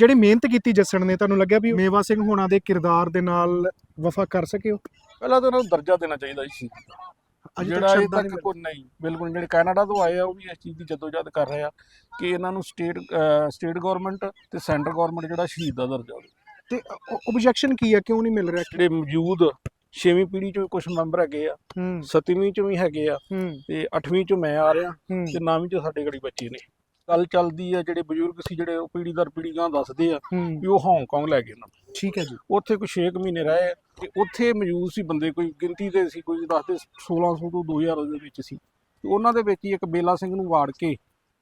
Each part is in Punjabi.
ਜਿਹੜੀ ਮਿਹਨਤ ਕੀਤੀ ਜੱਸਣ ਨੇ ਤੁਹਾਨੂੰ ਲੱਗਿਆ ਵੀ ਮੇਵਾ ਸਿੰਘ ਹੋਣਾ ਦੇ ਕਿਰਦਾਰ ਦੇ ਨਾਲ ਵਫਾ ਕਰ ਸਕੇ ਹੋ ਪਹਿਲਾਂ ਤਾਂ ਉਹਨਾਂ ਨੂੰ ਦਰਜਾ ਦੇਣਾ ਚਾਹੀਦਾ ਸੀ ਅਜੇ ਜਿਹੜਾ ਇਹ ਸ਼ਬਦਾਂ ਤੱਕ ਨਹੀਂ ਕੋਈ ਨਹੀਂ ਬਿਲਕੁਲ ਜਿਹੜੇ ਕੈਨੇਡਾ ਤੋਂ ਆਏ ਆ ਉਹ ਵੀ ਇਸ ਚੀਜ਼ ਦੀ ਜਦੋਜਹਦ ਕਰ ਰਹੇ ਆ ਕਿ ਇਹਨਾਂ ਨੂੰ ਸਟੇਟ ਸਟੇਟ ਗਵਰਨਮੈਂਟ ਤੇ ਸੈਂਟਰ ਗਵਰਨਮੈਂਟ ਜਿਹੜਾ ਸ਼ਹੀਦ ਦਾ ਦਰਜਾ ਦੇਵੇ। ਤੇ ਆਬਜੈਕਸ਼ਨ ਕੀ ਹੈ ਕਿਉਂ ਨਹੀਂ ਮਿਲ ਰਿਹਾ? ਜਿਹੜੇ ਮੌਜੂਦ ਛੇਵੀਂ ਪੀੜ੍ਹੀ ਚੋਂ ਕੁਝ ਮੈਂਬਰ ਹੈਗੇ ਆ ਹੂੰ। ਸੱਤਵੀਂ ਚੋਂ ਵੀ ਹੈਗੇ ਆ ਹੂੰ। ਤੇ ਅੱਠਵੀਂ ਚੋਂ ਮੈਂ ਆ ਰਿਹਾ ਹੂੰ। ਤੇ ਨੌਵੀਂ ਚੋਂ ਸਾਡੇ ਗੜੀ ਬੱਚੇ ਨੇ। ਗੱਲ ਚੱਲਦੀ ਆ ਜਿਹੜੇ ਬਜ਼ੁਰਗ ਸੀ ਜਿਹੜੇ ਉਹ ਪੀੜ੍ਹੀ ਦਰ ਪੀੜ੍ਹੀ ਗਾਂ ਦੱਸਦੇ ਆ ਵੀ ਉਹ ਹਾਂਗਕਾਂਗ ਲੈ ਗਏ ਨਾ। ਠੀਕ ਹੈ ਜੀ। ਉੱਥੇ ਕੋਈ 6 ਮਹੀਨੇ ਰਹੇ ਤੇ ਉੱਥੇ ਮੌਜੂਦ ਸੀ ਬੰਦੇ ਕੋਈ ਗਿਣਤੀ ਤੇ ਸੀ ਕੋਈ ਦੱਸਦੇ 1600 ਤੋਂ 2000 ਦੇ ਵਿੱਚ ਸੀ। ਤੇ ਉਹਨਾਂ ਦੇ ਵਿੱਚ ਹੀ ਇੱਕ ਬੇਲਾ ਸਿੰਘ ਨੂੰ ਵਾੜ ਕੇ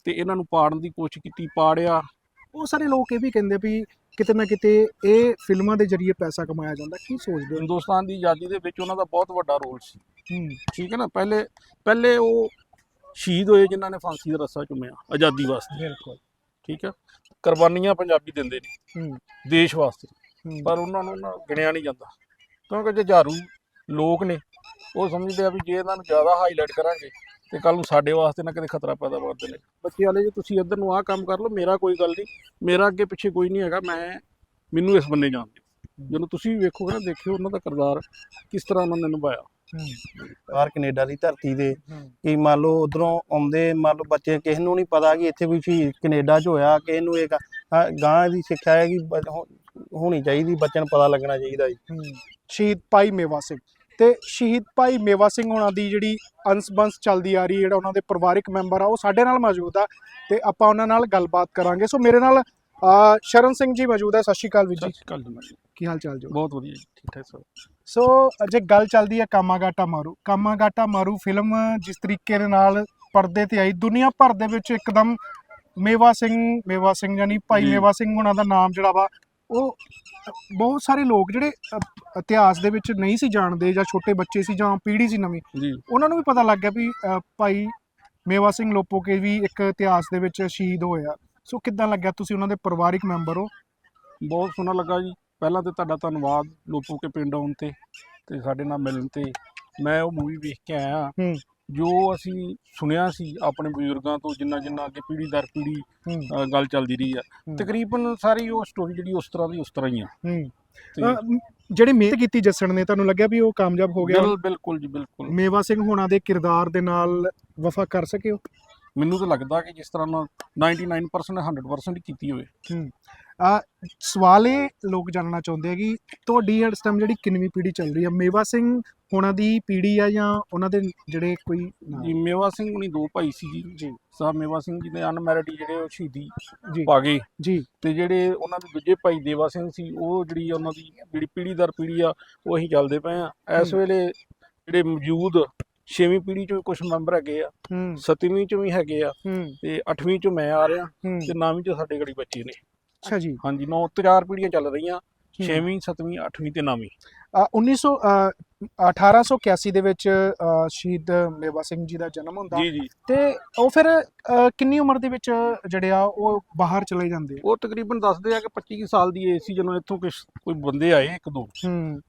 ਤੇ ਇਹਨਾਂ ਨੂੰ ਪਾੜਨ ਦੀ ਕੋਸ਼ਿਸ਼ ਕੀਤੀ ਪਾੜਿਆ। ਉਹ ਸਾਰੇ ਲੋਕ ਇਹ ਵੀ ਕਹਿੰਦੇ ਵੀ ਕਿਤੇ ਨਾ ਕਿਤੇ ਇਹ ਫਿਲਮਾਂ ਦੇ ਜ਼ਰੀਏ ਪੈਸਾ ਕਮਾਇਆ ਜਾਂਦਾ ਕੀ ਸੋਚਦੇ ਹੋ? ਹਿੰਦੁਸਤਾਨ ਦੀ ਆਜ਼ਾਦੀ ਦੇ ਵਿੱਚ ਉਹਨਾਂ ਦਾ ਬਹੁਤ ਵੱਡਾ ਰੋਲ ਸੀ। ਹੂੰ। ਠੀਕ ਹੈ ਨਾ ਪਹਿਲੇ ਪਹਿਲੇ ਉਹ ਸ਼ਹੀਦ ਹੋਏ ਜਿਨ੍ਹਾਂ ਨੇ ਫਾਂਸੀ ਦਾ ਰੱਸਾ ਚੁੰਮਿਆ ਆਜ਼ਾਦੀ ਵਾਸਤੇ। ਬਿਲਕੁਲ। ਠੀਕ ਹੈ ਕੁਰਬਾਨੀਆਂ ਪੰਜਾਬੀ ਦਿੰਦੇ ਨੇ ਹੂੰ। ਦੇਸ਼ ਵਾਸਤੇ। ਪਰ ਉਹਨਾਂ ਨੂੰ ਨਾ ਗਿਣਿਆ ਨਹੀਂ ਜਾਂਦਾ। ਕਿਉਂਕਿ ਜੁਝਾਰੂ ਲੋਕ ਨੇ ਉਹ ਸਮਝਦੇ ਆ ਵੀ ਜੇ ਇਹਨਾਂ ਨੂੰ ਜ਼ਿਆਦਾ ਹਾਈਲਾਈਟ ਕਰਾਂਗੇ ਤੇ ਕੱਲ ਨੂੰ ਸਾਡੇ ਵਾਸਤੇ ਨਾ ਕਿਤੇ ਖਤਰਾ ਪੈਦਾ ਕਰ ਦੇਣੇ ਬੱਚੇ ਵਾਲੇ ਜੇ ਤੁਸੀਂ ਇੱਧਰ ਨੂੰ ਆਹ ਕੰਮ ਕਰ ਲਓ ਮੇਰਾ ਕੋਈ ਗੱਲ ਨਹੀਂ ਮੇਰਾ ਅੱਗੇ ਪਿੱਛੇ ਕੋਈ ਨਹੀਂ ਹੈਗਾ ਮੈਂ ਮੈਨੂੰ ਇਸ ਬੰਨੇ ਜਾਣ ਦਿਓ ਜਦੋਂ ਤੁਸੀਂ ਵੇਖੋਗੇ ਨਾ ਦੇਖਿਓ ਉਹਨਾਂ ਦਾ ਕਿਰਦਾਰ ਕਿਸ ਤਰ੍ਹਾਂ ਉਹਨਾਂ ਨੇ ਨਿਭਾਇਆ। ਬਾਹਰ ਕੈਨੇਡਾ ਦੀ ਧਰਤੀ ਹੂੰ। ਕਿ ਮੰਨ ਲਓ ਉਧਰੋਂ ਆਉਂਦੇ ਮੰਨ ਲਓ ਬੱਚੇ ਕਿਸੇ ਨੂੰ ਨਹੀਂ ਪਤਾ ਕਿ ਇੱਥੇ ਕੋਈ ਸ਼ਹੀਦ ਕੈਨੇਡਾ 'ਚ ਹੋਇਆ ਕਿਸੇ ਨੂੰ ਇਹ ਗਾਂ ਦੀ ਸਿੱਖਿਆ ਹੈ ਕਿ ਹੋਣੀ ਚਾਹੀਦੀ ਬੱਚਿਆਂ ਨੂੰ ਪਤਾ ਲੱਗਣਾ ਚਾਹੀਦਾ ਜੀ। ਸ਼ਹੀਦ ਭਾਈ ਮੇਵਾ ਸਿੰਘ। ਤੇ ਸ਼ਹੀਦ ਭਾਈ ਮੇਵਾ ਸਿੰਘ ਹੋਣਾ ਦੀ ਜਿਹੜੀ ਅੰਸ-ਬੰਸ ਚੱਲਦੀ ਆ ਰਹੀ ਹੈ, ਜਿਹੜਾ ਉਹਨਾਂ ਦੇ ਪਰਿਵਾਰਕ ਮੈਂਬਰ ਆ ਉਹ ਸਾਡੇ ਨਾਲ ਮੌਜੂਦ ਆ। ਤੇ ਆਪਾਂ ਉਹਨਾਂ ਨਾਲ ਗੱਲਬਾਤ ਕਰਾਂਗੇ। ਸੋ ਮੇਰੇ ਨਾਲ ਸ਼ਰਨ ਸਿੰਘ ਜੀ ਮੌਜੂਦ ਹੈ। ਸਤਿ ਸ਼੍ਰੀ ਅਕਾਲ ਵੀਰ ਸਤਿ ਜੀ ਸ਼੍ਰੀ ਅਕਾਲ ਜੀ। ਕੀ ਹਾਲ ਚਾਲ ਜੀ ਬਹੁਤ ਵਧੀਆ ਜੀ ਠੀਕ ਠਾਕ ਸਰ ਸੋ ਜੇ ਗੱਲ ਚੱਲਦੀ ਹੈ ਕਾਮਾਗਾਟਾ ਮਾਰੂ। ਕਾਮਾਗਾਟਾ ਮਾਰੂ ਫਿਲਮ ਜਿਸ ਤਰੀਕੇ ਦੇ ਨਾਲ ਪਰਦੇ ਤੇ ਆਈ ਦੁਨੀਆ ਭਰ ਦੇ ਵਿੱਚ ਇੱਕਦਮ ਮੇਵਾ ਸਿੰਘ ਮੇਵਾ ਸਿੰਘ ਯਾਨੀ ਭਾਈ ਜੀ। ਮੇਵਾ ਸਿੰਘ ਉਹਨਾਂ ਦਾ ਨਾਮ ਜਿਹੜਾ ਵਾ ਉਹ ਬਹੁਤ ਸਾਰੇ ਲੋਕ ਜਿਹੜੇ ਅ, ਇਤਿਹਾਸ ਦੇ ਵਿੱਚ ਨਹੀਂ ਸੀ ਜਾਣਦੇ ਜਾਂ ਛੋਟੇ ਬੱਚੇ ਸੀ ਜਾਂ ਪੀੜ੍ਹੀ ਸੀ ਨਵੀਂ ਜੀ। ਉਹਨਾਂ ਨੂੰ ਵੀ ਪਤਾ ਲੱਗ ਗਿਆ ਵੀ ਅ, ਭਾਈ ਮੇਵਾ ਸਿੰਘ ਲੋਪੋਕੇ ਵੀ ਇੱਕ ਇਤਿਹਾਸ ਦੇ ਵਿੱਚ ਸ਼ਹੀਦ ਹੋਇਆ। ਸੋ ਕਿੱਦਾਂ ਲੱਗਿਆ? ਤੁਸੀਂ ਉਹਨਾਂ ਦੇ ਪਰਿਵਾਰਿਕ ਮੈਂਬਰ ਹੋ? ਬਹੁਤ ਸੋਹਣਾ ਲੱਗਾ ਜੀ। ਪਹਿਲਾਂ ਤੇ ਤੁਹਾਡਾ ਧੰਨਵਾਦ ਲੋਪੋ ਕੇ ਪਿੰਡ ਆਉਣ ਤੇ ਤੇ ਸਾਡੇ ਨਾਲ ਮਿਲਣ ਤੇ। ਮੈਂ ਉਹ ਮੂਵੀ ਵੇਖ ਕੇ ਆਇਆ। ਹੂੰ। ਜੋ ਅਸੀਂ ਸੁਣਿਆ ਸੀ ਆਪਣੇ ਬਜ਼ੁਰਗਾਂ ਤੋਂ ਜਿੰਨਾ ਜਿੰਨਾ ਅੱਗੇ ਪੀੜ੍ਹੀ ਦਰ ਹੂੰ। ਅ, ਗੱਲ ਚੱਲਦੀ ਰਹੀ ਆ। ਹੂੰ। ਤਕਰੀਬਨ ਸਾਰੀ ਉਹ ਸਟੋਰੀ ਜਿਹੜੀ ਉਸ ਤਰ੍ਹਾਂ ਦੀ ਉਸ ਤਰ੍ਹਾਂ ਹੀ ਆ। ਹੂੰ। ਤੇ ਅ, ਮ, ਜਿਹੜੀ ਮਿਹਨਤ ਕੀਤੀ ਜੱਸਣ ਨੇ ਤੁਹਾਨੂੰ ਲੱਗਿਆ ਵੀ ਉਹ ਕਾਮਯਾਬ ਹੋ ਗਿਆ? ਬਿਲ- ਬਿਲਕੁਲ ਜੀ ਬਿਲਕੁਲ। ਮੇਵਾ ਸਿੰਘ ਹੋਣਾ ਦੇ ਕਿਰਦਾਰ ਦੇ ਨਾਲ ਵਫਾ ਕਰ ਸਕੇ ਹੋ ਮੈਨੂੰ ਤਾਂ ਲੱਗਦਾ ਕਿ ਜਿਸ ਤਰ੍ਹਾਂ ਨਾਲ 99% 100% ਹੀ ਕੀਤੀ ਹੋਵੇ। ਆ ਸਵਾਲ ਇਹ ਲੋਕ ਜਾਣਨਾ ਚਾਹੁੰਦੇ ਆ ਕਿ ਤੁਹਾਡੀ ਇਸ ਟਾਈਮ ਜਿਹੜੀ ਕਿੰਨਵੀਂ ਪੀੜ੍ਹੀ ਚੱਲ ਰਹੀ ਹੈ ਮੇਵਾ ਸਿੰਘ ਹੋਣਾ ਦੀ ਪੀੜ੍ਹੀ ਆ ਜਾਂ ਉਹਨਾਂ ਦੇ ਜਿਹੜੇ ਕੋਈ ਨਾਂ? ਜੀ ਮੇਵਾ ਸਿੰਘ ਹੁਣੀ ਦੋ ਭਾਈ ਸੀ ਜੀ। ਜੀ। ਸਾਹਿਬ ਮੇਵਾ ਸਿੰਘ ਜੀ ਦੇ ਅਨਮੈਰਿਡ ਜਿਹੜੇ ਉਹ ਸ਼ਹੀਦੀ ਜੀ। ਪਾ ਗਏ। ਜੀ। ਤੇ ਜਿਹੜੇ ਉਹਨਾਂ ਦੇ ਦੂਜੇ ਭਾਈ ਦੇਵਾ ਸਿੰਘ ਸੀ ਉਹ ਜਿਹੜੀ ਉਹਨਾਂ ਦੀ ਜਿਹੜੀ ਪੀੜ੍ਹੀ ਦਰ ਪੀੜ੍ਹੀ ਆ ਉਹ ਅਸੀਂ ਚੱਲਦੇ ਪਏ ਆ। ਇਸ ਹੂੰ। ਵੇਲੇ ਜਿਹੜੇ ਮੌਜੂਦ ਛੇਵੀਂ ਪੀੜ੍ਹੀ ਚੋਂ ਕੁਝ ਮੈਂਬਰ ਹੈਗੇ ਆ ਹੂੰ। ਸੱਤਵੀਂ ਚੋਂ ਵੀ ਹੈਗੇ ਆ ਹੂੰ। ਤੇ ਅੱਠਵੀਂ ਚੋਂ ਮੈਂ ਆ ਰਿਹਾ ਹੂੰ। ਤੇ ਨੌਵੀਂ ਚੋਂ ਸਾਡੇ ਗੜੀ ਬੱਚੇ ਨੇ। ਅੱਛਾ ਜੀ। ਹਾਂਜੀ ਨੌ ਚਾਰ ਪੀੜ੍ਹੀਆਂ ਚੱਲ ਰਹੀਆਂ। ਛੇਵੀਂ ਸੱਤਵੀਂ ਅੱਠਵੀਂ ਤੇ ਨੌਵੀਂ। 1900 ਅ, 1881 ਦੇ ਵਿੱਚ ਸ਼ਹੀਦ ਮੇਵਾ ਸਿੰਘ ਜੀ ਦਾ ਜਨਮ ਹੁੰਦਾ ਜੀ ਜੀ। ਤੇ ਉਹ ਫਿਰ ਕਿੰਨੀ ਉਮਰ ਦੇ ਵਿੱਚ ਜਿਹੜੇ ਆ ਉਹ ਬਾਹਰ ਚਲੇ ਜਾਂਦੇ ਉਹ ਤਕਰੀਬਨ ਦੱਸਦੇ ਆ ਕਿ 25 ਕੁ ਸਾਲ ਦੀ ਏਜ ਸੀ ਜਦੋਂ ਇੱਥੋਂ ਕਿਸ ਕੋਈ ਬੰਦੇ ਆਏ ਇੱਕ ਦੋ।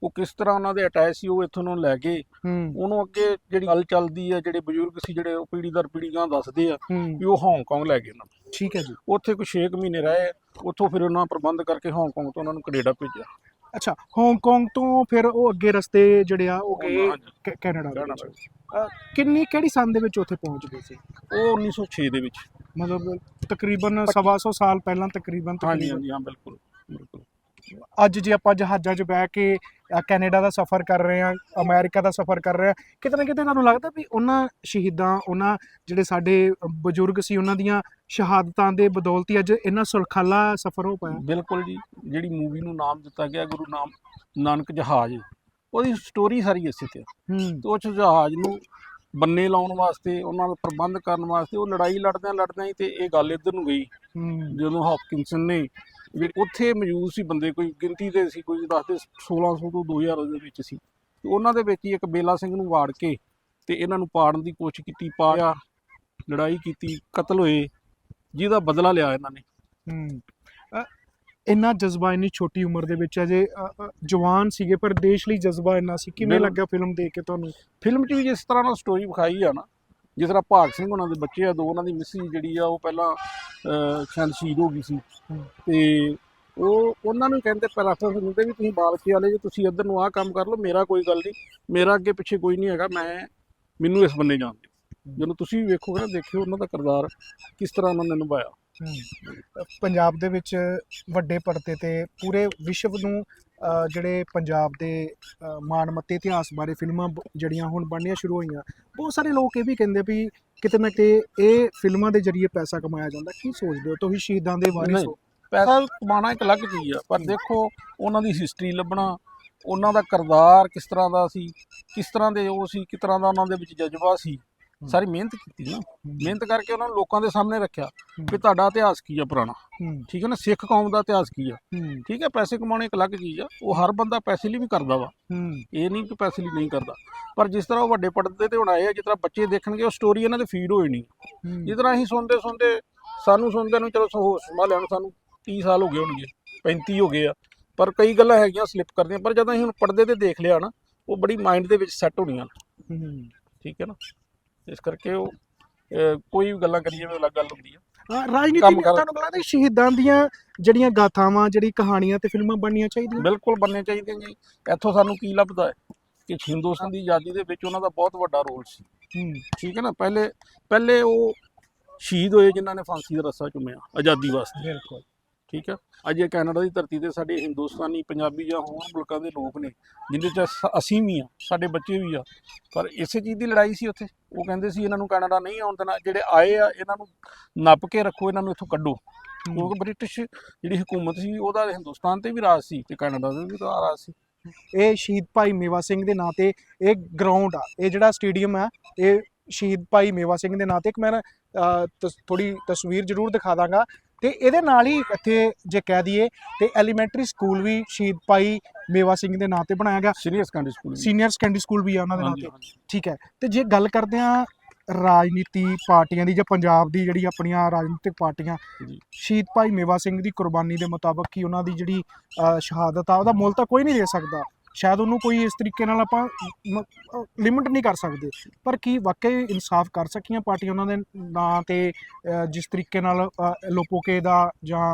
ਉਹ ਕਿਸ ਤਰ੍ਹਾਂ ਉਹਨਾਂ ਦੇ ਅਟੈਚ ਸੀ ਉਹ ਇੱਥੋਂ ਨੂੰ ਲੈ ਕੇ ਹੂੰ। ਉਹਨੂੰ ਅੱਗੇ ਜਿਹੜੀ ਗੱਲ ਚੱਲਦੀ ਆ ਜਿਹੜੇ ਬਜ਼ੁਰਗ ਸੀ ਜਿਹੜੇ ਉਹ ਪੀੜ੍ਹੀ ਦਰ ਪੀੜ੍ਹੀ ਗਾਂ ਦੱਸਦੇ ਆ ਵੀ ਉਹ ਹਾਂਗਕਾਂਗ ਲੈ ਗਏ ਨਾ। ਠੀਕ ਹੈ ਜੀ। ਉੱਥੇ ਕੋਈ 6 ਮਹੀਨੇ ਰਹੇ ਉੱਥੋਂ ਫਿਰ ਉਹਨਾਂ ਪ੍ਰਬੰਧ ਕਰਕੇ ਹਾਂਗਕਾਂਗ ਤੋਂ ਉਹਨਾਂ ਨੂੰ ਕੈਨੇਡਾ ਭੇਜਿਆ। ਅੱਛਾ ਹਾਂਗਕਾਂਗ ਤੋਂ ਫਿਰ ਉਹ ਅੱਗੇ ਰਸਤੇ ਜਿਹੜੇ ਆ ਉਹ ਗਏ ਹਾਂਜੀ, ਕੈ- ਕੈਨੇਡਾ ਦੇ ਵਿੱਚ। ਅ, ਕਿੰਨੀ ਕਿਹੜੀ ਸੰਨ ਦੇ ਵਿੱਚ ਉੱਥੇ ਪਹੁੰਚ ਗਏ ਸੀ? ਉਹ 1906 ਦੇ ਵਿੱਚ। ਮਤਲਬ ਤਕਰੀਬਨ ਸਵਾ ਸੌ ਸਾਲ ਪਹਿਲਾਂ ਤਕਰੀਬਨ ਹਾਂਜੀ ਤਕਰੀਬਨ। ਹਾਂਜੀ ਹਾਂ ਬਿਲਕੁਲ ਬਿਲਕੁਲ। ਅੱਜ ਜੇ ਆਪਾਂ ਜਹਾਜ਼ਾਂ 'ਚ ਬਹਿ ਕੇ ਅ, ਕੈਨੇਡਾ ਦਾ ਸਫ਼ਰ ਕਰ ਰਹੇ ਹਾਂ ਅਮਰੀਕਾ ਦਾ ਸਫ਼ਰ ਕਰ ਰਹੇ ਹਾਂ ਕਿਤੇ ਨਾ ਕਿਤੇ ਤੁਹਾਨੂੰ ਲੱਗਦਾ ਵੀ ਉਹਨਾਂ ਸ਼ਹੀਦਾਂ ਉਹਨਾਂ ਜਿਹੜੇ ਸਾਡੇ ਬਜ਼ੁਰਗ ਸੀ ਉਹਨਾਂ ਦੀਆਂ ਸ਼ਹਾਦਤਾਂ ਦੇ ਬਦੌਲਤੀ ਅੱਜ ਇੰਨਾ ਸੁਰਖਾਲਾ ਸਫ਼ਰ ਹੋ ਪਾਇਆ ਬਿਲਕੁਲ ਜੀ ਜਿਹੜੀ ਮੂਵੀ ਨੂੰ ਨਾਮ ਦਿੱਤਾ ਗਿਆ ਗੁਰੂ ਨਾਮ ਨਾਨਕ ਜਹਾਜ਼ ਉਹਦੀ ਸਟੋਰੀ ਸਾਰੀ ਇਸੇ ਤੇ ਆ। ਹੂੰ। ਤੇ ਉਸ ਜਹਾਜ਼ ਨੂੰ ਬੰਨੇ ਲਾਉਣ ਵਾਸਤੇ ਉਹਨਾਂ ਦਾ ਪ੍ਰਬੰਧ ਕਰਨ ਵਾਸਤੇ ਉਹ ਲੜਾਈ ਲੜਦਿਆਂ ਲੜਦਿਆਂ ਹੀ ਤੇ ਇਹ ਗੱਲ ਇੱਧਰ ਨੂੰ ਗਈ ਹੂੰ। ਜਦੋਂ ਹਾਪਕਿੰਸਨ ਨੇ ਵੀ ਉੱਥੇ ਮੌਜੂਦ ਸੀ ਬੰਦੇ ਕੋਈ ਗਿਣਤੀ ਤੇ ਸੀ ਕੋਈ ਦੱਸਦੇ 1600 ਤੋਂ 2000 ਦੇ ਵਿੱਚ ਸੀ। ਤੇ ਉਹਨਾਂ ਦੇ ਵਿੱਚ ਹੀ ਇੱਕ ਬੇਲਾ ਸਿੰਘ ਨੂੰ ਵਾੜ ਕੇ ਤੇ ਇਹਨਾਂ ਨੂੰ ਪਾੜਨ ਦੀ ਕੋਸ਼ਿਸ਼ ਕੀਤੀ ਪਾਇਆ ਲੜਾਈ ਕੀਤੀ ਕਤਲ ਹੋਏ ਜਿਹਦਾ ਬਦਲਾ ਲਿਆ ਇਹਨਾਂ ਨੇ। ਹੂੰ। ਇੰਨਾ ਜਜ਼ਬਾ ਇੰਨੀ ਛੋਟੀ ਉਮਰ ਦੇ ਵਿੱਚ ਅਜੇ ਜਵਾਨ ਸੀਗੇ ਪਰ ਦੇਸ਼ ਲਈ ਜਜ਼ਬਾ ਇੰਨਾ ਸੀ। ਕਿਵੇਂ ਬਿਲ- ਲੱਗਾ ਫਿਲਮ ਦੇਖ ਕੇ ਤੁਹਾਨੂੰ? ਫਿਲਮ 'ਚ ਵੀ ਜਿਸ ਤਰ੍ਹਾਂ ਨਾਲ ਸਟੋਰੀ ਵਿਖਾਈ ਆ ਨਾ ਜਿਸ ਤਰ੍ਹਾਂ ਭਾਗ ਸਿੰਘ ਉਹਨਾਂ ਦੇ ਬੱਚੇ ਆ ਦੋ ਉਹਨਾਂ ਦੀ ਮਿਸੀ ਜਿਹੜੀ ਆ ਉਹ ਪਹਿਲਾਂ ਸ਼ਾਇਦ ਸ਼ਹੀਦ ਹੋ ਗਈ ਸੀ। ਤੇ ਉਹ ਉਹਨਾਂ ਨੂੰ ਕਹਿੰਦੇ ਪ੍ਰੈਫਰੈਂਸ ਦਿੰਦੇ ਵੀ ਤੁਸੀਂ ਬਾਲਕੀ ਵਾਲੇ ਜੇ ਤੁਸੀਂ ਇੱਧਰ ਨੂੰ ਆਹ ਕੰਮ ਕਰ ਲਓ ਮੇਰਾ ਕੋਈ ਗੱਲ ਨਹੀਂ ਮੇਰਾ ਅੱਗੇ ਪਿੱਛੇ ਕੋਈ ਨਹੀਂ ਹੈਗਾ ਮੈਂ ਮੈਨੂੰ ਇਸ ਬੰਨੇ ਜਾਣ ਦਿਓ। ਜਦੋਂ ਤੁਸੀਂ ਵੀ ਵੇਖੋਗੇ ਨਾ ਦੇਖਿਓ ਉਹਨਾਂ ਦਾ ਕਿਰਦਾਰ ਕਿਸ ਤਰ੍ਹਾਂ ਉਹਨਾਂ ਨੇ ਨਿਭਾਇਆ। ਪੰਜਾਬ ਦੇ ਵਿੱਚ ਵੱਡੇ ਪਰਦੇ ਤੇ ਪੂਰੇ ਵਿਸ਼ਵ ਨੂੰ ਜਿਹੜੇ ਪੰਜਾਬ ਦੇ ਅ, ਮਾਣਮੱਤੇ ਇਤਿਹਾਸ ਬਾਰੇ ਫਿਲਮਾਂ ਜਿਹੜੀਆਂ ਹੁਣ ਬਣਨੀਆਂ ਸ਼ੁਰੂ ਹੋਈਆਂ ਬਹੁਤ ਸਾਰੇ ਲੋਕ ਇਹ ਵੀ ਕਹਿੰਦੇ ਵੀ ਕਿਤੇ ਨਾ ਕਿਤੇ ਇਹ ਫਿਲਮਾਂ ਦੇ ਜ਼ਰੀਏ ਪੈਸਾ ਕਮਾਇਆ ਜਾਂਦਾ ਕੀ ਸੋਚਦੇ ਹੋ ਤੁਸੀਂ ਸ਼ਹੀਦਾਂ ਦੇ ਵਾਰਿਸ। ਹੋ ਪੈਸਾ ਕਮਾਉਣਾ ਇੱਕ ਅਲੱਗ ਚੀਜ਼ ਆ ਪਰ ਦੇਖੋ ਉਹਨਾਂ ਦੀ ਹਿਸਟਰੀ ਲੱਭਣਾ ਉਹਨਾਂ ਦਾ ਕਿਰਦਾਰ ਕਿਸ ਤਰ੍ਹਾਂ ਦਾ ਸੀ ਕਿਸ ਤਰ੍ਹਾਂ ਦੇ ਉਹ ਸੀ ਕਿਸ ਤਰ੍ਹਾਂ ਦਾ ਉਹਨਾਂ ਦੇ ਵਿੱਚ ਜਜ਼ਬਾ ਸੀ ਸਾਰੀ ਮਿਹਨਤ ਕੀਤੀ ਨਾ। ਮਿਹਨਤ ਕਰਕੇ ਉਹਨਾਂ ਨੂੰ ਲੋਕਾਂ ਦੇ ਸਾਹਮਣੇ ਰੱਖਿਆ ਵੀ ਤੁਹਾਡਾ ਇਤਿਹਾਸ ਕੀ ਆ ਪੁਰਾਣਾ। ਠੀਕ ਹੈ ਨਾ? ਸਿੱਖ ਕੌਮ ਦਾ ਇਤਿਹਾਸ ਕੀ ਆ? ਠੀਕ ਹੈ? ਪੈਸੇ ਕਮਾਉਣੇ ਇੱਕ ਅਲੱਗ ਚੀਜ਼ ਆ। ਉਹ ਹਰ ਬੰਦਾ ਪੈਸੇ ਲਈ ਵੀ ਕਰਦਾ ਵਾ। ਇਹ ਨਹੀਂ ਕਿ ਪੈਸੇ ਲਈ ਨਹੀਂ ਕਰਦਾ। ਪਰ ਜਿਸ ਤਰ੍ਹਾਂ ਉਹ ਵੱਡੇ ਪਰਦੇ ਤੇ ਹੁਣ ਆਏ ਆ ਜਿਸ ਤਰ੍ਹਾਂ ਬੱਚੇ ਦੇਖਣਗੇ ਉਹ ਸਟੋਰੀ ਇਹਨਾਂ ਦੇ ਫੀਡ ਹੋਈ ਨਹੀਂ। ਜਿਸ ਤਰ੍ਹਾਂ ਅਸੀਂ ਸੁਣਦੇ ਸੁਣਦੇ ਸਾਨੂੰ ਸੁਣਦੇ ਨੂੰ ਚਲੋ ਹੋਸ਼ ਸੰਭਾਲਿਆ ਨੂੰ ਸਾਨੂੰ 30 ਸਾਲ ਹੋ ਗਏ ਹੋਣਗੇ 35 ਹੋ ਗਏ ਆ। ਪਰ ਕਈ ਗੱਲਾਂ ਹੈਗੀਆਂ ਸਲਿੱਪ ਕਰਦੀਆਂ ਪਰ ਜਦੋਂ ਅਸੀਂ ਹੁਣ ਪਰਦੇ ਤੇ ਦੇਖ ਲਿਆ ਨਾ ਉਹ ਬੜੀ ਮਾਈਂਡ ਦੇ ਵਿੱਚ ਸੈੱਟ ਹੋਣੀਆਂ ਠੀਕ ਹੈ ਨਾ? ਇਸ ਕਰਕੇ ਉਹ ਅਹ, ਕੋਈ ਵੀ ਗੱਲਾਂ ਕਰੀਏ ਉਹ ਅਲੱਗ ਗੱਲ ਹੁੰਦੀ ਆ। ਹਾਂ, ਰਾਜਨੀਤੀ ਕੰਮ ਕਰ- ਤੁਹਾਨੂੰ ਲੱਗਦਾ ਸ਼ਹੀਦਾਂ ਦੀਆਂ ਜਿਹੜੀਆਂ ਗਾਥਾਵਾਂ ਜਿਹੜੀ ਕਹਾਣੀਆਂ ਤੇ ਫਿਲਮਾਂ ਬਣਨੀਆਂ ਚਾਹੀਦੀਆਂ। ਬਿਲਕੁਲ ਬੰਨੇ ਚਾਹੀਦੇ ਜੀ। ਇੱਥੋਂ ਸਾਨੂੰ ਕੀ ਲੱਭਦਾ ਹੈ? ਕਿ ਹਿੰਦੁਸਤਾਨ ਦੀ ਆਜ਼ਾਦੀ ਦੇ ਵਿੱਚ ਉਹਨਾਂ ਦਾ ਬਹੁਤ ਵੱਡਾ ਰੋਲ ਸੀ। ਹੂੰ। ਠੀਕ ਹੈ ਨਾ? ਪਹਿਲੇ ਪਹਿਲੇ ਉਹ ਸ਼ਹੀਦ ਹੋਏ ਜਿਨ੍ਹਾਂ ਨੇ ਫਾਂਸੀ ਦਾ ਰੱਸਾ ਚੁੰਮਿਆ ਆਜ਼ਾਦੀ ਵਾਸਤੇ। ਬਿਲਕੁਲ। ਠੀਕ ਹੈ ਅੱਜ ਇਹ ਕੈਨੇਡਾ ਦੀ ਧਰਤੀ ਤੇ ਸਾਡੇ ਹਿੰਦੁਸਤਾਨੀ ਪੰਜਾਬੀ ਜਾਂ ਹੋਰ ਮੁਲਕਾਂ ਦੇ ਲੋਕ ਨੇ ਜਿਨ੍ਹਾਂ ਚ ਅਸ- ਵੀ ਆ ਸਾਡੇ ਬੱਚੇ ਵੀ ਆ। ਪਰ ਇਸੇ ਚੀਜ਼ ਦੀ ਲੜਾਈ ਸੀ ਉੱਥੇ। ਉਹ ਕਹਿੰਦੇ ਸੀ ਇਹਨਾਂ ਨੂੰ ਕੈਨੇਡਾ ਨਹੀਂ ਆਉਣ ਦੇਣਾ ਜਿਹੜੇ ਆਏ ਆ ਇਹਨਾਂ ਨੂੰ ਨੱਪ ਕੇ ਰੱਖੋ ਇਹਨਾਂ ਨੂੰ ਇੱਥੋਂ ਕੱਢੋ। ਕਿਉਂਕਿ ਬ੍ਰਿਟਿਸ਼ ਜਿਹੜੀ ਹਕੂਮਤ ਸੀ ਉਹਦਾ ਹਿੰਦੁਸਤਾਨ ਤੇ ਵੀ ਰਾਜ ਸੀ ਤੇ ਕੈਨੇਡਾ ਤੇ ਵੀ ਰਾਜ ਸੀ। ਇਹ ਸ਼ਹੀਦ ਭਾਈ ਮੇਵਾ ਸਿੰਘ ਦੇ ਨਾਂ ਤੇ ਇਹ ਗਰਾਊਂਡ ਆ ਇਹ ਜਿਹੜਾ ਸਟੇਡੀਅਮ ਆ ਇਹ ਸ਼ਹੀਦ ਭਾਈ ਮੇਵਾ ਸਿੰਘ ਦੇ ਨਾਂ ਤੇ ਇੱਕ ਮੈਂ ਥੋੜੀ ਤਸਵੀਰ ਜ਼ਰੂਰ ਦਿਖਾ ਦਾਂਗਾ। ਤੇ ਇਹਦੇ ਨਾਲ ਹੀ ਇੱਥੇ ਜੇ ਕਹਿ ਦਈਏ ਤੇ ਐਲੀਮੈਂਟਰੀ ਸਕੂਲ ਵੀ ਸ਼ਹੀਦ ਭਾਈ ਮੇਵਾ ਸਿੰਘ ਦੇ ਨਾਂ ਤੇ ਬਣਾਇਆ ਗਿਆ। Senior secondary school senior secondary school ਵੀ ਆ ਉਹਨਾਂ ਦੇ ਨਾਂ ਤੇ। ਠੀਕ ਹੈ। ਤੇ ਜੇ ਗੱਲ ਕਰਦੇ ਆ ਰਾਜਨੀਤੀ ਪਾਰਟੀਆਂ ਦੀ ਜਾਂ ਪੰਜਾਬ ਦੀ ਜਿਹੜੀ ਆਪਣੀਆਂ ਰਾਜਨੀਤਿਕ ਪਾਰਟੀਆਂ। ਸ਼ਹੀਦ ਭਾਈ ਮੇਵਾ ਸਿੰਘ ਦੀ ਕੁਰਬਾਨੀ ਦੇ ਮੁਤਾਬਕ ਕੀ ਉਹਨਾਂ ਦੀ ਜਿਹੜੀ ਸ਼ਹਾਦਤ ਆ ਉਹਦਾ ਮੁੱਲ ਤਾਂ ਕੋਈ ਨਹੀਂ ਦੇ ਸਕਦਾ। ਸ਼ਾਇਦ ਉਹਨੂੰ ਕੋਈ ਇਸ ਤਰੀਕੇ ਨਾਲ ਆਪਾਂ ਲਿਮਿਟ ਨਹੀਂ ਕਰ ਸਕਦੇ। ਪਰ ਕੀ ਵਾਕਈ ਇਨਸਾਫ ਕਰ ਸਕੀਆਂ ਪਾਰਟੀਆਂ ਉਹਨਾਂ ਦੇ ਨਾਂ ਤੇ ਜਿਸ ਤਰੀਕੇ ਨਾਲ ਲੋਪੋਕੇ ਦਾ ਜਾਂ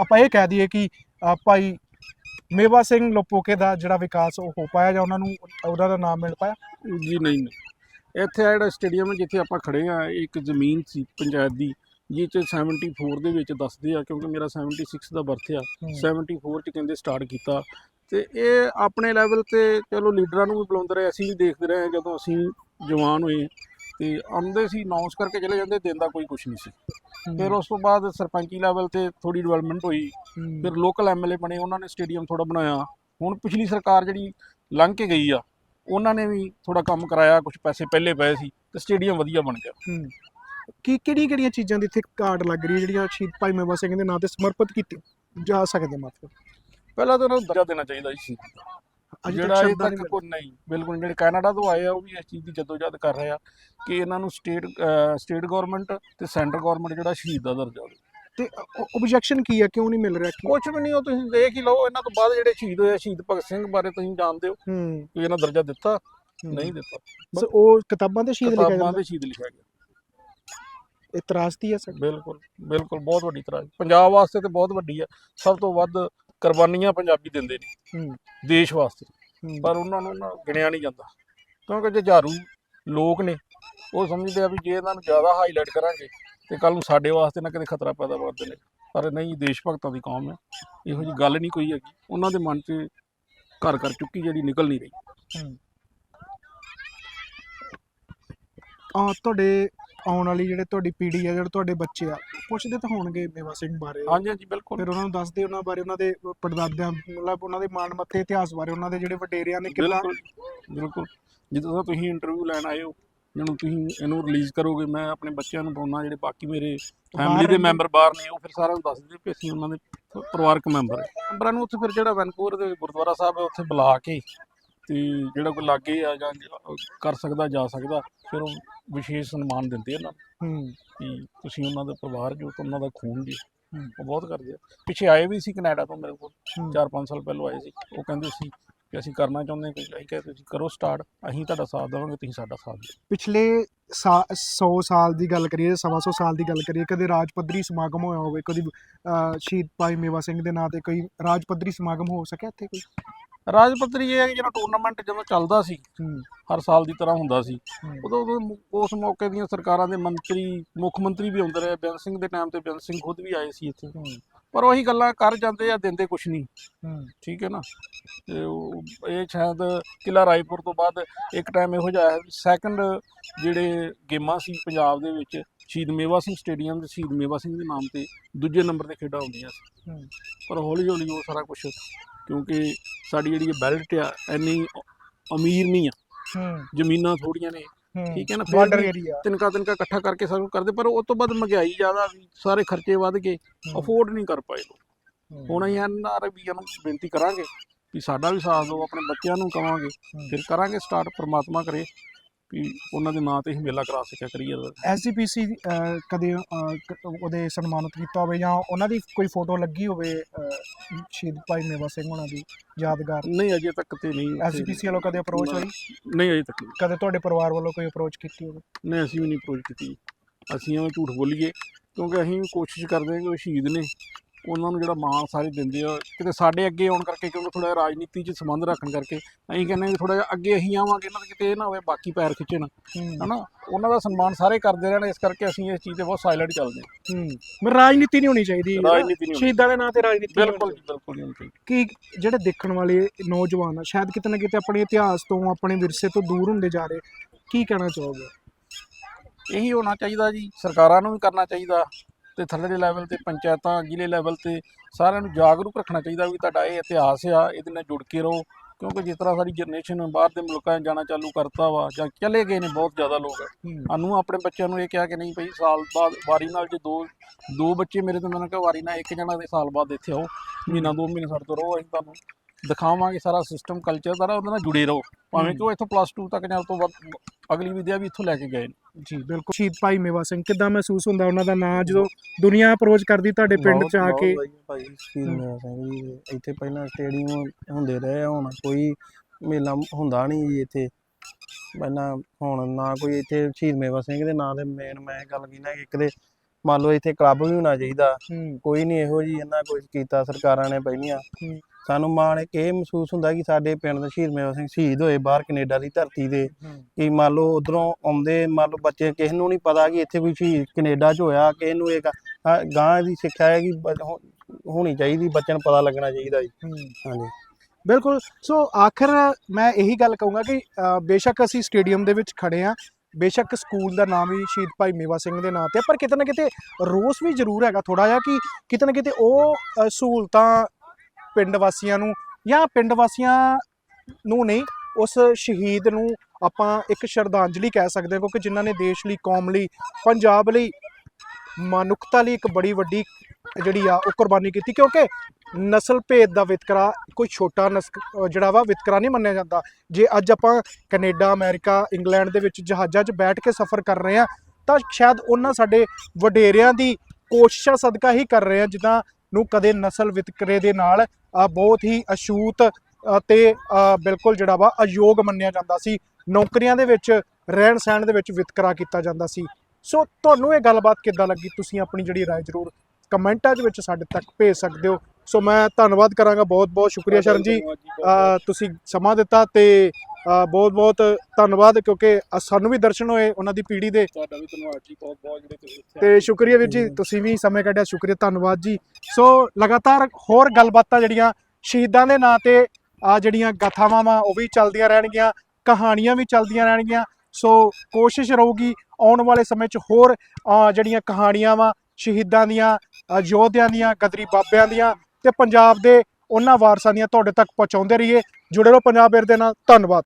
ਆਪਾਂ ਇਹ ਕਹਿ ਦਈਏ ਕਿ ਭਾਈ ਮੇਵਾ ਸਿੰਘ ਲੋਪੋਕੇ ਦਾ ਜਿਹੜਾ ਵਿਕਾਸ ਉਹ ਹੋ ਪਾਇਆ ਜਾਂ ਉਹਨਾਂ ਨੂੰ ਉਹਦਾ ਦਾ ਨਾਮ ਮਿਲ ਪਾਇਆ? ਜੀ ਨਹੀਂ ਨਹੀਂ। ਇੱਥੇ ਆ ਜਿਹੜਾ ਸਟੇਡੀਅਮ ਜਿੱਥੇ ਆਪਾਂ ਖੜੇ ਆ ਇੱਕ ਜ਼ਮੀਨ ਸੀ ਪੰਚਾਇਤ ਦੀ ਜਿਹ ਚ 74 ਦੇ ਵਿੱਚ ਦੱਸਦੇ ਆ ਕਿਉਂਕਿ ਮੇਰਾ 76 ਦਾ ਬਰਥ ਆ। 74 ਚ ਕਹਿੰਦੇ ਸਟਾਰਟ ਕੀਤਾ। ਤੇ ਇਹ ਆਪਣੇ ਲੈਵਲ ਤੇ ਚਲੋ ਲੀਡਰਾਂ ਨੂੰ ਵੀ ਬੁਲਾਉਂਦੇ ਰਹੇ ਅਸੀਂ ਵੀ ਦੇਖਦੇ ਰਹੇ ਜਦੋਂ ਅਸੀਂ ਜਵਾਨ ਹੋਏ ਤੇ ਆਉਂਦੇ ਸੀ ਅਨਾਉਂਸ ਕਰਕੇ ਚਲੇ ਜਾਂਦੇ ਦਿਨ ਦਾ ਕੋਈ ਕੁਝ ਨਹੀਂ ਸੀ। ਫਿਰ ਉਸ ਤੋਂ ਬਾਅਦ ਸਰਪੰਚੀ ਲੈਵਲ ਤੇ ਥੋੜੀ ਡਿਵੈਲਪਮੈਂਟ ਹੋਈ। ਫਿਰ ਲੋਕਲ ਐਮਐਲਏ ਬਣੇ ਉਹਨਾਂ ਨੇ ਸਟੇਡੀਅਮ ਥੋੜਾ ਬਣਾਇਆ। ਹੁਣ ਪਿਛਲੀ ਸਰਕਾਰ ਜਿਹੜੀ ਲੰਘ ਕੇ ਗਈ ਆ ਉਹਨਾਂ ਨੇ ਵੀ ਥੋੜਾ ਕੰਮ ਕਰਾਇਆ ਕੁਝ ਪੈਸੇ ਪਹਿਲੇ ਪਏ ਸੀ ਤੇ ਸਟੇਡੀਅਮ ਵਧੀਆ ਬਣ ਗਿਆ। ਕੀ ਕਿਹੜੀ ਕਿਹੜੀਆਂ ਚੀਜ਼ਾਂ ਦੀ ਇੱਥੇ ਕਾਰਡ ਲੱਗ ਰਹੀ ਜਿਹੜੀਆਂ ਸ਼ਹੀਦ ਭਾਈ ਮੇਵਾ ਸਿੰਘ ਦੇ ਨਾਂ ਤੇ ਸਮਰਪਿਤ ਕੀਤੀ ਜਾ ਸਕਦੇ ਮਤਲਬ ਪਹਿਲਾਂ ਤਾਂ ਉਹਨਾਂ ਨੂੰ ਦਰਜਾ ਦੇਣਾ ਚਾਹੀਦਾ ਸੀ ਅਜੇ ਜਿਹੜਾ ਸ਼ਬਦਾਂ ਤੱਕ ਕੋਈ ਨਹੀਂ ਬਿਲਕੁਲ ਜਿਹੜੇ ਕੈਨੇਡਾ ਤੋਂ ਆਏ ਆ ਉਹ ਵੀ ਇਸ ਚੀਜ਼ ਦੀ ਜਦੋਜਹਦ ਕਰ ਰਹੇ ਆ ਕਿ ਇਹਨਾਂ ਨੂੰ ਸਟੇਟ ਸਟੇਟ ਗਵਰਨਮੈਂਟ ਤੇ ਸੈਂਟਰ ਗਵਰਨਮੈਂਟ ਜਿਹੜਾ ਸ਼ਹੀਦ ਦਾ ਦਰਜਾ ਦੇਵੇ। ਤੇ ਆਬਜੈਕਸ਼ਨ ਕੀ ਹੈ ਕਿਉਂ ਨਹੀਂ ਮਿਲ ਰਿਹਾ? ਕੀ ਕੁਝ ਵੀ ਨਹੀਂ ਉਹ ਤੁਸੀਂ ਦੇਖ ਹੀ ਲਓ ਇਹਨਾਂ ਤੋਂ ਬਾਅਦ ਜਿਹੜੇ ਸ਼ਹੀਦ ਹੋਏ ਆ, ਸ਼ਹੀਦ ਭਗਤ ਸਿੰਘ ਬਾਰੇ ਤੁਸੀਂ ਜਾਣਦੇ ਹੋ ਕੋਈ ਇਹਨਾਂ ਦਰਜਾ ਦਿੱਤਾ। ਨਹੀਂ ਦਿੱਤਾ। ਬਸ ਉਹ ਕਿਤਾਬਾਂ ਤੇ ਸ਼ਹੀਦ ਲਿਖਿਆ ਕਿਤਾਬਾਂ ਜਾਂਦਾ? ਦੇ ਸ਼ਹੀਦ ਲਿਖਿਆ ਗਿਆ। ਇਹ ਤਰਾਸਦੀ ਹੈ ਸਰ। ਬਿਲਕੁਲ ਬਿਲਕੁਲ ਬਹੁਤ ਵੱਡੀ ਤਰ੍ਹਾਂ ਪੰਜਾਬ ਵਾਸਤੇ ਤੇ ਬਹੁਤ ਵੱਡੀ ਆ। ਸਭ ਤੋਂ ਵੱਧ ਕੁਰਬਾਨੀਆਂ ਪੰਜਾਬੀ ਦਿੰਦੇ ਨੇ। ਹੂੰ। ਦੇਸ਼ ਵਾਸਤੇ। ਹੂੰ। ਪਰ ਉਹਨਾਂ ਨੂੰ ਨਾ ਗਿਣਿਆ ਨਹੀਂ ਜਾਂਦਾ। ਕਿਉਂਕਿ ਜੁਝਾਰੂ ਲੋਕ ਨੇ ਉਹ ਸਮਝਦੇ ਆ ਵੀ ਜੇ ਇਹਨਾਂ ਨੂੰ ਜ਼ਿਆਦਾ ਹਾਈਲਾਈਟ ਕਰਾਂਗੇ ਤੇ ਕੱਲ ਨੂੰ ਸਾਡੇ ਵਾਸਤੇ ਨਾ ਕਿਤੇ ਖਤਰਾ ਪੈਦਾ ਕਰ ਦੇਣੇ। ਪਰ ਨਹੀਂ ਦੇਸ਼ ਭਗਤਾਂ ਦੀ ਕੌਮ ਹੈ ਇਹੋ ਜੀ ਗੱਲ ਨਹੀਂ ਕੋਈ ਹੈਗੀ। ਉਹਨਾਂ ਦੇ ਮਨ 'ਚ ਘਰ ਘਰ ਚੁੱਕੀ ਜਿਹੜੀ ਨਿਕਲ ਨਹੀਂ ਰਹੀ। ਆ ਤੁਹਾਡੇ ਆਉਣ ਵਾਲੀ ਜਿਹੜੇ ਤੁਹਾਡੀ ਪੀੜ੍ਹੀ ਆ ਜਿਹੜੇ ਤੁਹਾਡੇ ਬੱਚੇ ਆ ਪੁੱਛਦੇ ਤਾਂ ਹੋਣਗੇ ਮੇਵਾ ਸਿੰਘ ਬਾਰੇ। ਹਾਂਜੀ ਹਾਂਜੀ ਬਿਲਕੁਲ। ਫਿਰ ਉਹਨਾਂ ਨੂੰ ਦੱਸਦੇ ਉਹਨਾਂ ਬਾਰੇ ਉਹਨਾਂ ਦੇ ਪੜਦਾਦਿਆਂ ਮਤਲਬ ਉਹਨਾਂ ਦੇ ਮਾਣ ਮੱਤੇ ਇਤਿਹਾਸ ਬਾਰੇ ਉਹਨਾਂ ਦੇ ਜਿਹੜੇ ਵਡੇਰਿਆਂ ਨੇ ਕਿੱਦਾਂ ਬਿਲਕੁਲ ਜਦੋਂ ਤੁਸੀਂ ਇੰਟਰਵਿਊ ਲੈਣ ਆਏ ਹੋ ਜਦੋਂ ਤੁਸੀਂ ਇਹਨੂੰ ਰਿਲੀਜ਼ ਕਰੋਗੇ ਮੈਂ ਆਪਣੇ ਬੱਚਿਆਂ ਨੂੰ ਪਾਉਣਾ ਜਿਹੜੇ ਬਾਕੀ ਮੇਰੇ ਫੈਮਿਲੀ ਦੇ ਮੈਂਬਰ ਬਾਹਰ ਨੇ ਉਹ ਫਿਰ ਸਾਰਿਆਂ ਨੂੰ ਦੱਸ ਦਿੰਦੇ ਵੀ ਅਸੀਂ ਉਹਨਾਂ ਦੇ ਪਰਿਵਾਰਕ ਮੈਂਬਰ ਮੈਂਬਰਾਂ ਨੂੰ ਉੱਥੇ ਫਿਰ ਜਿਹੜਾ ਵੈਨਕੂਵਰ ਦੇ ਗੁਰਦੁਆਰਾ ਸਾਹਿਬ ਹੈ ਉੱਥੇ ਬੁਲਾ ਕੇ ਤੇ ਜਿਹੜਾ ਕੋਈ ਲਾਗੇ ਆ ਜਾਂ ਕਰ ਸਕਦਾ ਜਾ ਸਕਦਾ ਫਿਰ ਉਹ ਵਿਸ਼ੇਸ਼ ਸਨਮਾਨ ਦਿੰਦੇ ਇਹਨਾਂ ਨੂੰ। ਹੂੰ। ਤੁਸੀਂ ਉਹਨਾਂ ਦਾ ਪਰਿਵਾਰ ਜੋ ਤੇ ਉਹਨਾਂ ਦਾ ਖੂਨ ਜੀ। ਉਹ ਬਹੁਤ ਕਰਦੇ ਆ। ਪਿੱਛੇ ਆਏ ਵੀ ਸੀ ਕੈਨੇਡਾ ਤੋਂ ਮੇਰੇ ਕੋਲ। ਹੂੰ। 4-5 ਸਾਲ ਪਹਿਲਾਂ ਆਏ ਸੀ। ਉਹ ਕਹਿੰਦੇ ਸੀ ਕਿ ਅਸੀਂ ਕਰਨਾ ਚਾਹੁੰਦੇ ਹਾਂ ਕਿ ਅਸੀਂ ਕਿਹਾ ਤੁਸੀਂ ਕਰੋ ਸਟਾਰਟ ਅਸੀਂ ਤੁਹਾਡਾ ਸਾਥ ਦੇਵਾਂਗੇ ਤੁਸੀਂ ਸਾਡਾ ਸਾਥ ਦਿਓ। ਪਿਛਲੇ 100 ਸਾਲ ਦੀ ਗੱਲ ਕਰੀਏ ਸਵਾ ਸੌ ਸਾਲ ਦੀ ਗੱਲ ਕਰੀਏ ਕਦੇ ਰਾਜ ਪੱਧਰੀ ਸਮਾਗਮ ਹੋਇਆ ਹੋਵੇ ਕਦੀ ਸ਼ਹੀਦ ਭਾਈ ਮੇਵਾ ਸਿੰਘ ਦੇ ਨਾਂ ਤੇ ਕੋਈ ਰਾਜ ਪੱਧਰੀ ਸਮਾਗਮ ਹੋ ਸਕਿਆ ਇੱਥੇ ਕੋਈ? ਰਾਜ ਪੱਧਰੀ ਇਹ ਹੈ ਕਿ ਜਿਹੜਾ ਟੂਰਨਾਮੈਂਟ ਜਦੋਂ ਚੱਲਦਾ ਸੀ ਹਰ ਸਾਲ ਦੀ ਤਰ੍ਹਾਂ ਹੁੰਦਾ ਸੀ। ਉਦੋਂ ਉਦੋਂ ਉਸ ਮੌਕੇ ਦੀਆਂ ਸਰਕਾਰਾਂ ਦੇ ਮੰਤਰੀ ਮੁੱਖ ਮੰਤਰੀ ਵੀ ਆਉਂਦੇ ਰਹੇ। ਬੇਅੰਤ ਸਿੰਘ ਦੇ ਟਾਈਮ ਤੇ ਬੇਅੰਤ ਸਿੰਘ ਖੁਦ ਵੀ ਆਏ ਸੀ ਇੱਥੇ। ਪਰ ਉਹੀ ਗੱਲਾਂ ਕਰ ਜਾਂਦੇ ਆ ਦਿੰਦੇ ਕੁਛ ਨਹੀਂ। ਠੀਕ ਹੈ ਨਾ? ਇਹ ਸ਼ਾਇਦ ਕਿਲਾ ਰਾਏਪੁਰ ਤੋਂ ਬਾਅਦ ਇੱਕ ਟਾਈਮ ਇਹੋ ਜਿਹਾ ਆਇਆ ਸੈਕੰਡ ਜਿਹੜੇ ਗੇਮਾਂ ਸੀ ਪੰਜਾਬ ਦੇ ਵਿੱਚ ਸ਼ਹੀਦ ਮੇਵਾ ਸਿੰਘ ਸਟੇਡੀਅਮ ਤੇ ਸ਼ਹੀਦ ਮੇਵਾ ਸਿੰਘ ਦੇ ਨਾਮ ਤੇ ਦੂਜੇ ਨੰਬਰ ਤੇ ਖੇਡਾਂ ਹੁੰਦੀਆਂ ਸੀ। ਪਰ ਹੌਲੀ ਹੌਲੀ ਉਹ ਸਾਰਾ ਕੁਝ ਕਿਉਂਕਿ ਸਾਡੀ ਜਿਹੜੀ ਇਹ ਬੈਲਟ ਆ ਇੰਨੀ ਅਮੀਰ ਨਹੀਂ ਆ। ਹੂੰ। ਜ਼ਮੀਨਾਂ ਥੋੜੀਆਂ ਨੇ ਠੀਕ ਹੈ ਨਾ, ਬਾਰਡਰ ਵੀ ਏਰੀਆ ਤਿੰਨਕਾ ਤਿੰਨਕਾ ਇਕੱਠਾ ਕਰਕੇ ਸਭ ਕੁਛ ਕਰਦੇ ਪਰ ਉਸ ਤੋਂ ਬਾਅਦ ਮਹਿੰਗਾਈ ਜ਼ਿਆਦਾ ਸੀ ਸਾਰੇ ਖਰਚੇ ਵੱਧ ਗਏ ਅਫੋਰਡ ਨਹੀਂ ਕਰ ਪਾਏ ਲੋਕ। ਹੁਣ ਅਸੀਂ ਐਨਆਰਬੀਆਂ ਨੂੰ ਬੇਨਤੀ ਕਰਾਂਗੇ ਵੀ ਸਾਡਾ ਵੀ ਸਾਥ ਦਿਓ ਆਪਣੇ ਬੱਚਿਆਂ ਨੂੰ ਕਵਾਂਗੇ ਫਿਰ ਕਰਾਂਗੇ ਸਟਾਰਟ ਪ੍ਰਮਾਤਮਾ ਕਰੇ। ਵੀ ਉਹਨਾਂ ਦੇ ਨਾਂ ਤੇ ਹੀ ਮੇਲਾ ਕਰਾ ਸਕਿਆ ਕਰੀਏ ਐਸਜੀਪੀਸੀ ਕਦੇ ਅਹ, ਕ- ਉਹਦੇ ਸਨਮਾਨਿਤ ਕੀਤਾ ਹੋਵੇ ਜਾਂ ਉਹਨਾਂ ਦੀ ਕੋਈ ਫੋਟੋ ਲੱਗੀ ਹੋਵੇ ਅਹ, ਸ਼ਹੀਦ ਭਾਈ ਮੇਵਾ ਸਿੰਘ ਉਹਨਾਂ ਦੀ ਯਾਦਗਾਰ? ਨਹੀਂ ਅਜੇ ਤੱਕ ਤੇ ਨਹੀਂ ਐਸਜੀਪੀਸੀ ਵੱਲੋਂ ਕਦੇ ਅਪਰੋਚ ਹੋਈ? ਨਹੀਂ ਅਜੇ ਤੱਕ ਨਹੀਂ। ਕਦੇ ਤੁਹਾਡੇ ਪਰਿਵਾਰ ਵੱਲੋਂ ਕੋਈ ਅਪਰੋਚ ਕੀਤੀ ਹੋਵੇ? ਨਹੀਂ ਅਸੀਂ ਵੀ ਨਹੀਂ ਅਪਰੋਚ ਕੀਤੀ। ਅਸੀਂ ਐਵੇਂ ਝੂਠ ਬੋਲੀਏ ਕਿਉਂਕਿ ਅਸੀਂ ਵੀ ਕੋਸ਼ਿਸ਼ ਕਰਦੇ ਹਾਂ ਕਿ ਉਹ ਸ਼ਹੀਦ ਨੇ। ਉਹਨਾਂ ਨੂੰ ਜਿਹੜਾ ਮਾਣ ਸਾਰੇ ਦਿੰਦੇ ਆ ਕਿਤੇ ਸਾਡੇ ਅੱਗੇ ਆਉਣ ਕਰਕੇ ਕਿਉਂਕਿ ਥੋੜਾ ਰਾਜਨੀਤੀ 'ਚ ਸੰਬੰਧ ਰੱਖਣ ਕਰਕੇ ਅਸੀਂ ਕਹਿੰਦੇ ਵੀ ਥੋੜਾ ਜਿਹਾ ਅੱਗੇ ਅਸੀਂ ਆਵਾਂਗੇ ਇਹਨਾਂ ਦੇ ਕਿਤੇ ਇਹ ਨਾ ਹੋਵੇ ਬਾਕੀ ਪੈਰ ਖਿੱਚਣ ਹਨਾ? ਉਹਨਾਂ ਦਾ ਸਨਮਾਨ ਸਾਰੇ ਕਰਦੇ ਰਹਿਣ ਇਸ ਕਰਕੇ ਅਸੀਂ ਇਸ ਚੀਜ਼ ਤੇ ਬਹੁਤ ਸਾਇਲੈਂਟ ਚੱਲਦੇ ਹਾਂ। ਹੂੰ। ਮੈਂ ਰਾਜਨੀਤੀ ਨਹੀਂ ਹੋਣੀ ਚਾਹੀਦੀ। ਰਾਜਨੀਤੀ ਨਹੀਂ ਹੋਣੀ। ਸ਼ਹੀਦਾਂ ਦੇ ਨਾਂ ਤੇ ਰਾਜਨੀਤੀ ਬਿਲਕੁਲ ਬਿਲਕੁਲ ਨਹੀਂ। ਕਿ ਜਿਹੜੇ ਦੇਖਣ ਵਾਲੇ ਨੌਜਵਾਨ ਆ ਸ਼ਾਇਦ ਕਿਤੇ ਨਾ ਕਿਤੇ ਆਪਣੇ ਇਤਿਹਾਸ ਤੋਂ ਆਪਣੇ ਵਿਰਸੇ ਤੋਂ ਦੂਰ ਹੁੰਦੇ ਜਾ ਰਹੇ। ਕੀ ਕਹਿਣਾ ਚਾਹੋਗੇ? ਇਹੀ ਹੋਣਾ ਚਾਹੀਦਾ ਜੀ ਸਰਕਾਰਾਂ ਨੂੰ ਵੀ ਕਰਨਾ ਚਾਹੀਦਾ। ਤੇ ਥੱਲੜੇ ਲੈਵਲ ਤੇ ਪੰਚਾਇਤਾਂ ਜ਼ਿਲ੍ਹੇ ਲੈਵਲ ਤੇ ਸਾਰਿਆਂ ਨੂੰ ਜਾਗਰੂਕ ਰੱਖਣਾ ਚਾਹੀਦਾ ਵੀ ਤੁਹਾਡਾ ਇਹ ਇਤਿਹਾਸ ਆ ਇਹਦੇ ਨਾਲ ਜੁੜ ਕੇ ਰਹੋ। ਕਿਉਂਕਿ ਜਿਸ ਤਰ੍ਹਾਂ ਸਾਡੀ ਜਨਰੇਸ਼ਨ ਬਾਹਰ ਦੇ ਮੁਲਕਾਂ 'ਚ ਜਾਣਾ ਚਾਲੂ ਕਰਤਾ ਵਾ ਜਾਂ ਚਲੇ ਗਏ ਨੇ ਬਹੁਤ ਜ਼ਿਆਦਾ ਲੋਕ। ਸਾਨੂੰ ਆਪਣੇ ਬੱਚਿਆਂ ਨੂੰ ਇਹ ਕਿਹਾ ਕਿ ਨਹੀਂ ਭਈ ਸਾਲ ਬਾਅਦ ਵਾਰੀ ਨਾਲ ਜੇ ਦੋ ਦੋ ਬੱਚੇ ਮੇਰੇ ਤੋਂ ਮੈਨੂੰ ਕਿਹਾ ਵਾਰੀ ਨਾਲ ਇੱਕ ਜਣਾ ਦੇ ਸਾਲ ਬਾਅਦ ਇੱਥੇ ਆਓ ਮਹੀਨਾ ਦੋ ਮਹੀਨੇ ਸਾਡੇ ਤੋਂ ਰਹੋ ਅਸੀਂ ਤੁਹਾਨੂੰ ਦਿਖਾਵਾਂਗੇ ਸਾਰਾ ਸਿਸਟਮ ਕਲਚਰ ਸਾਰਾ ਉਹਦੇ ਨਾਲ ਜੁੜੇ ਰਹੋ। ਭਾਵੇਂ ਕਿ ਉਹ ਇੱਥੋਂ ਪਲੱਸ 2 ਤੱਕ ਜਾਂ ਉਸ ਤੋਂ ਵੱਧ ਅਗਲੀ ਵਿਦਿਆ ਵੀ ਇੱਥੋਂ ਲੈ ਕੇ ਗਏ ਨੇ ਜੀ ਬਿਲਕੁਲ ਸ਼ਹੀਦ ਭਾਈ ਮੇਵਾ ਸਿੰਘ ਕਿੱਦਾਂ ਮਹਿਸੂਸ ਹੁੰਦਾ ਉਹਨਾਂ ਦਾ ਨਾਂ ਜਦੋਂ ਦੁਨੀਆ ਅਪਰੋਚ ਕਰਦੀ ਤੁਹਾਡੇ ਪਿੰਡ 'ਚ ਆ ਬਹੁਤ ਕੇ ਵਧੀਆ ਭਾਈ ਸ਼ਹੀਦ ਹੂੰ। ਮੇਵਾ ਸਿੰਘ ਜੀ ਦੇ। ਇੱਥੇ ਪਹਿਲਾਂ ਸਟੇਡੀਅਮ ਹੁੰਦੇ ਰਹੇ ਆ, ਹੁਣ ਕੋਈ ਮੇਲਾ ਹੁੰਦਾ ਨਹੀਂ ਜੀ ਇੱਥੇ ਪਹਿਲਾਂ ਹੁਣ ਨਾ ਕੋਈ ਇੱਥੇ ਸ਼ਹੀਦ ਮੇਵਾ ਸਿੰਘ ਦੇ ਨਾਂ ਤੇ ਮੇਨ ਮੈਂ ਇਹ ਗੱਲ ਕਹਿਣਾ ਕਿ ਇੱਕ ਦੇ ਮੰਨ ਲਓ ਇੱਥੇ ਕਲੱਬ ਵੀ ਹੋਣਾ ਚਾਹੀਦਾ ਹੂੰ ਕੋਈ ਨਹੀਂ ਇਹੋ ਜੀ ਇਹਨਾਂ ਕੁਝ ਕੀਤਾ ਸਰਕਾਰਾਂ ਨੇ ਪਹਿਲੀਆਂ ਹੂੰ। ਸਾਨੂੰ ਮਾਣ ਇੱਕ ਇਹ ਮਹਿਸੂਸ ਹੁੰਦਾ ਕਿ ਸਾਡੇ ਪਿੰਡ ਦੇ ਸ਼ਹੀਦ ਮੇਵਾ ਸਿੰਘ ਸ਼ਹੀਦ ਹੋਏ ਬਾਹਰ ਕੈਨੇਡਾ ਦੀ ਧਰਤੀ ਤੇ। ਕਿ ਮੰਨ ਲਓ ਉਧਰੋਂ ਆਉਂਦੇ ਮੰਨ ਲਓ ਬੱਚੇ ਕਿਸੇ ਨੂੰ ਨਹੀਂ ਪਤਾ ਕਿ ਇੱਥੇ ਕੋਈ ਸ਼ਹੀਦ ਕੈਨੇਡਾ 'ਚ ਹੋਇਆ ਕਿਸੇ ਨੂੰ ਇਹ ਗਾਂ ਦੀ ਸਿੱਖਿਆ ਹੈ ਕਿ ਹੋਣੀ ਚਾਹੀਦੀ ਬੱਚਿਆਂ ਨੂੰ ਪਤਾ ਲੱਗਣਾ ਚਾਹੀਦਾ ਜੀ। ਹਾਂਜੀ। ਬਿਲਕੁਲ। ਸੋ ਆਖਰ ਮੈਂ ਇਹੀ ਗੱਲ ਕਹੂੰਗਾ ਕਿ ਬੇਸ਼ੱਕ ਅਸੀਂ ਸਟੇਡੀਅਮ ਦੇ ਵਿੱਚ ਖੜੇ ਆ ਬੇਸ਼ੱਕ ਸਕੂਲ ਦਾ ਨਾਮ ਵੀ ਸ਼ਹੀਦ ਭਾਈ ਮੇਵਾ ਸਿੰਘ ਦੇ ਨਾਂ ਤੇ ਪਰ ਕਿਤੇ ਨਾ ਕਿਤੇ ਰੋਸ ਵੀ ਜ਼ਰੂਰ ਹੈਗਾ ਥੋੜਾ ਜਿਹਾ ਕਿ ਕਿਤੇ ਨਾ ਕਿਤੇ ਉਹ ਸਹੂਲਤਾਂ ਪਿੰਡ ਵਾਸੀਆਂ ਨੂੰ ਜਾਂ ਪਿੰਡ ਵਾਸੀਆਂ ਨੂੰ ਨਹੀਂ, ਉਸ ਸ਼ਹੀਦ ਨੂੰ ਆਪਾਂ ਇੱਕ ਸ਼ਰਧਾਂਜਲੀ ਕਹਿ ਸਕਦੇ ਹਾਂ, ਕਿਉਂਕਿ ਜਿਨ੍ਹਾਂ ਨੇ ਦੇਸ਼ ਲਈ, ਕੌਮ ਲਈ, ਪੰਜਾਬ ਲਈ ਮਨੁੱਖਤਾ ਲਈ ਇੱਕ ਬੜੀ ਵੱਡੀ ਜਿਹੜੀ ਆ, ਉਹ ਕੁਰਬਾਨੀ ਕੀਤੀ, ਕਿਉਂਕਿ ਨਸਲ ਭੇਦ ਦਾ ਵਿਤਕਰਾ ਕੋਈ ਛੋਟਾ ਨਸ ਜਿਹੜਾ ਵਾ, ਵਿਤਕਰਾ ਨਹੀਂ ਮੰਨਿਆ ਜਾਂਦਾ। ਜੇ ਅੱਜ ਆਪਾਂ ਕੈਨੇਡਾ, ਅਮਰੀਕਾ, ਇੰਗਲੈਂਡ ਦੇ ਵਿੱਚ ਜਹਾਜ਼ਾਂ 'ਚ ਬੈਠ ਕੇ ਸਫ਼ਰ ਕਰ ਰਹੇ ਆ ਤਾਂ ਸ਼ਾਇਦ ਉਹਨਾਂ ਸਾਡੇ ਵਡੇਰਿਆਂ ਦੀ ਕੋਸ਼ਿਸ਼ਾਂ ਸਦਕਾ ਹੀ ਕਰ ਰਹੇ ਆ ਜਿੱਦਾਂ ਨੂੰ ਕਦੇ ਨਸਲ ਵਿਤਕਰੇ ਦੇ ਨਾਲ ਬਹੁਤ ਹੀ ਅਛੂਤ ਅ, ਤੇ ਬਿਲਕੁਲ ਜਿਹੜਾ ਵਾ ਅਯੋਗ ਮੰਨਿਆ ਜਾਂਦਾ ਸੀ। ਨੌਕਰੀਆਂ ਦੇ ਵਿੱਚ ਰਹਿਣ ਸਹਿਣ ਦੇ ਵਿੱਚ ਵਿਤਕਰਾ ਕੀਤਾ ਜਾਂਦਾ ਸੀ। ਸੋ ਤੁਹਾਨੂੰ ਇਹ ਗੱਲਬਾਤ ਕਿੱਦਾਂ ਲੱਗੀ? ਤੁਸੀਂ ਆਪਣੀ ਜਿਹੜੀ ਰਾਏ ਜ਼ਰੂਰ ਕਮੈਂਟਾਂ ਦੇ ਵਿੱਚ ਸਾਡੇ ਤੱਕ ਭੇਜ ਸਕਦੇ ਹੋ। ਸੋ ਮੈਂ ਧੰਨਵਾਦ ਕਰਾਂਗਾ ਬਹੁਤ ਬਹੁਤ ਸ਼ੁਕਰੀਆ ਸ਼ਰਨ ਜੀ ਤੁਸੀਂ ਸਮਾਂ ਦਿੱਤਾ ਤੇ ਬਹੁਤ ਬਹੁਤ ਧੰਨਵਾਦ ਕਿਉਂਕਿ ਸਾਨੂੰ ਵੀ ਦਰਸ਼ਨ ਹੋਏ ਉਹਨਾਂ ਦੀ ਪੀੜ੍ਹੀ ਦੇ। ਤੁਹਾਡਾ ਵੀ ਧੰਨਵਾਦ ਜੀ ਬਹੁਤ ਬਹੁਤ ਜਿਹੜੇ ਤੁਸੀਂ ਇੱਥੇ ਤੇ ਸ਼ੁਕਰੀਆ ਵੀਰ ਜੀ ਤੁਸੀਂ ਵੀ ਸਮੇਂ ਕੱਢਿਆ ਸ਼ੁਕਰੀਆ ਧੰਨਵਾਦ ਜੀ। ਸੋ ਲਗਾਤਾਰ ਹੋਰ ਗੱਲਬਾਤਾਂ ਜਿਹੜੀਆਂ ਸ਼ਹੀਦਾਂ ਦੇ ਨਾਂ ਤੇ ਆ ਜਿਹੜੀਆਂ ਗਾਥਾਵਾਂ ਵਾ ਉਹ ਵੀ ਚੱਲਦੀਆਂ ਰਹਿਣਗੀਆਂ ਕਹਾਣੀਆਂ ਵੀ ਚੱਲਦੀਆਂ ਰਹਿਣਗੀਆਂ। ਸੋ ਕੋਸ਼ਿਸ਼ ਰਹੂਗੀ ਆਉਣ ਵਾਲੇ ਸਮੇਂ 'ਚ ਹੋਰ ਜਿਹੜੀਆਂ ਕਹਾਣੀਆਂ ਵਾ ਸ਼ਹੀਦਾਂ ਦੀਆਂ ਯੋਧਿਆਂ ਦੀਆਂ ਗਦਰੀ ਬਾਬਿਆਂ ਦੀਆਂ ਤੇ ਪੰਜਾਬ ਦੇ ਉਹਨਾਂ ਵਾਰਸਾਂ ਦੀਆਂ ਤੁਹਾਡੇ ਤੱਕ ਪਹੁੰਚਾਉਂਦੇ ਰਹੀਏ। ਜੁੜੇ ਰਹੋ ਪੰਜਾਬ ਏਰ ਦੇ ਨਾਲ। ਧੰਨਵਾਦ।